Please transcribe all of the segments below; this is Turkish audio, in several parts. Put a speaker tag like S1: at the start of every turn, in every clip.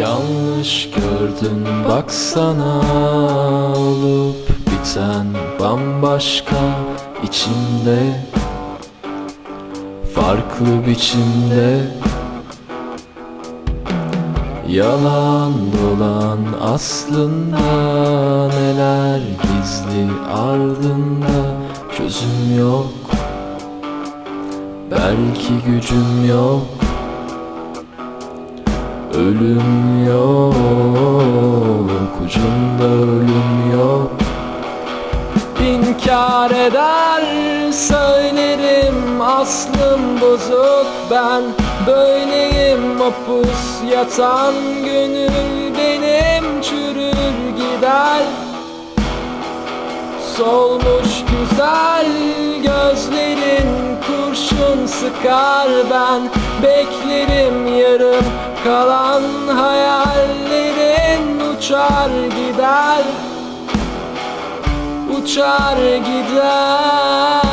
S1: Yanlış gördün baksana olup biten bambaşka içinde Farklı biçimde. Yalan dolan aslında neler gizli ardında çözüm yok. Belki gücüm yok Ölüm yok Ucunda ölüm yok. İnkar eder söylerim Aslım bozuk. Ben Böyleyim mapus yatan gönül Benim çürür gider. Solmuş güzel gözlerin kurşun sıkar. Ben Beklerim yarım kalan hayallerin uçar gider Uçar gider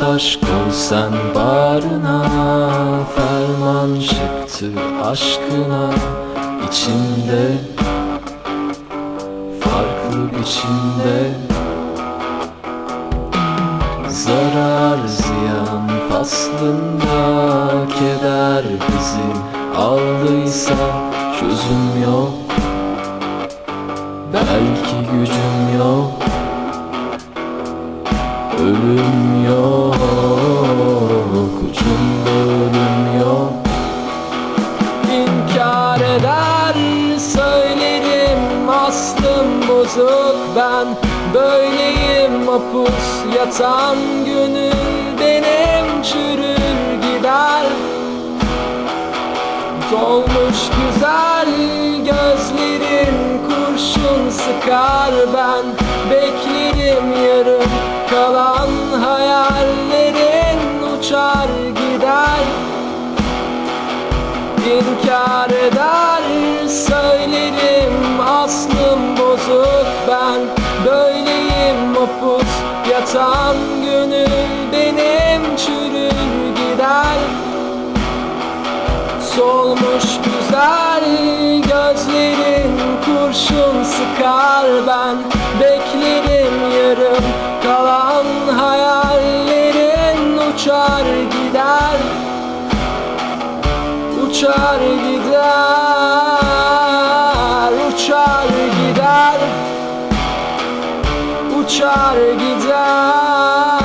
S1: Koy sen bağrına Ferman çıktı aşkına. İçinde Farklı biçimde. Zarar ziyan faslında Keder bizi aldıysa Çözüm yok. Belki gücüm yok Ölüm yok Ucunda ölüm yok. İnkar eder söylerim Aslım bozuk ben. Böyleyim mapus yatan gönül Benim çürür gider. Dolmuş güzel gözlerin kurşun sıkar ben. Beklerim yarım yatan gönül benim çürür gider. Solmuş güzel gözlerin kurşun sıkar. Ben Beklerim yarım kalan hayallerin Uçar gider, uçar gider uçar gider.